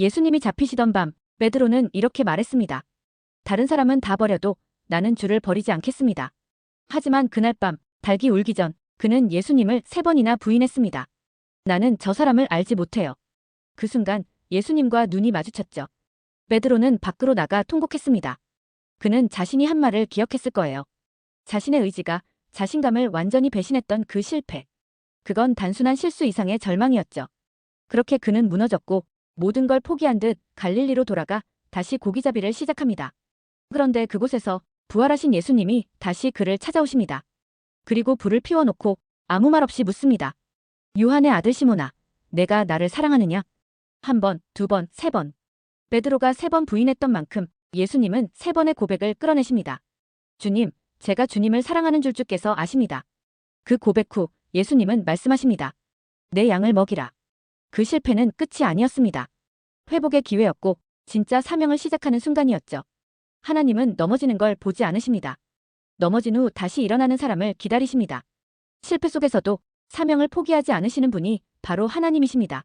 예수님이 잡히시던 밤 베드로는 이렇게 말했습니다. 다른 사람은 다 버려도 나는 주를 버리지 않겠습니다. 하지만 그날 밤 닭이 울기 전 그는 예수님을 세 번이나 부인했습니다. 나는 저 사람을 알지 못해요. 그 순간 예수님과 눈이 마주쳤죠. 베드로는 밖으로 나가 통곡했습니다. 그는 자신이 한 말을 기억했을 거예요. 자신의 의지가 자신감을 완전히 배신했던 그 실패. 그건 단순한 실수 이상의 절망이었죠. 그렇게 그는 무너졌고 모든 걸 포기한 듯 갈릴리로 돌아가 다시 고기잡이를 시작합니다. 그런데 그곳에서 부활하신 예수님이 다시 그를 찾아오십니다. 그리고 불을 피워놓고 아무 말 없이 묻습니다. 요한의 아들 시모나, 내가 나를 사랑하느냐? 한 번, 두 번, 세 번. 베드로가 세 번 부인했던 만큼 예수님은 세 번의 고백을 끌어내십니다. 주님, 제가 주님을 사랑하는 줄 주께서 아십니다. 그 고백 후 예수님은 말씀하십니다. 내 양을 먹이라. 그 실패는 끝이 아니었습니다. 회복의 기회였고 진짜 사명을 시작하는 순간이었죠. 하나님은 넘어지는 걸 보지 않으십니다. 넘어진 후 다시 일어나는 사람을 기다리십니다. 실패 속에서도 사명을 포기하지 않으시는 분이 바로 하나님이십니다.